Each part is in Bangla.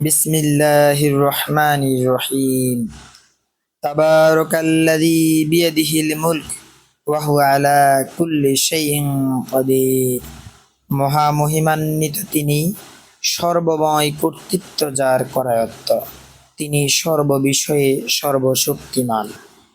بسم الله الرحمن الرحيم تبارك الذي بيده الملك وهو على كل شيء قدير মহামহিমান্বিত তিনি সর্বময় কর্তৃত্ব যার করায়ত্ত তিনি সর্ববিষয়ে সর্বশক্তিমান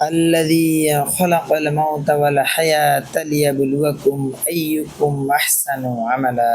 الذي خلق الموت والحياة ليبلوكم أيكم أحسن عملا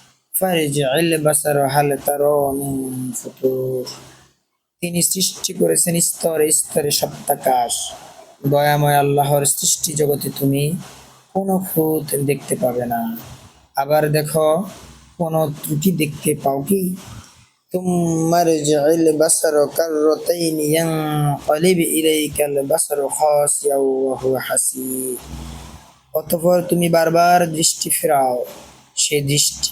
তিনি সৃষ্টি করেছেন স্তরে স্তরে সপ্তাকাশ। দয়াময় আল্লাহর সৃষ্টি জগতে তুমি কোনো ফুত দেখতে পাবে না। আবার দেখো, কোনো ত্রুটি দেখতে পাও কি? তোমার জল বাসার কারতাইন কলিব ইলাইকাল বাসার খাসিয়াও হাসি অতঃপর তুমি বারবার দৃষ্টি ফেরাও। সে দৃষ্টি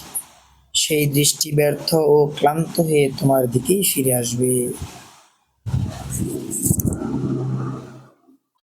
সেই দৃষ্টি ব্যর্থ ও ক্লান্ত হয়ে তোমার দিকেই ফিরে আসবে।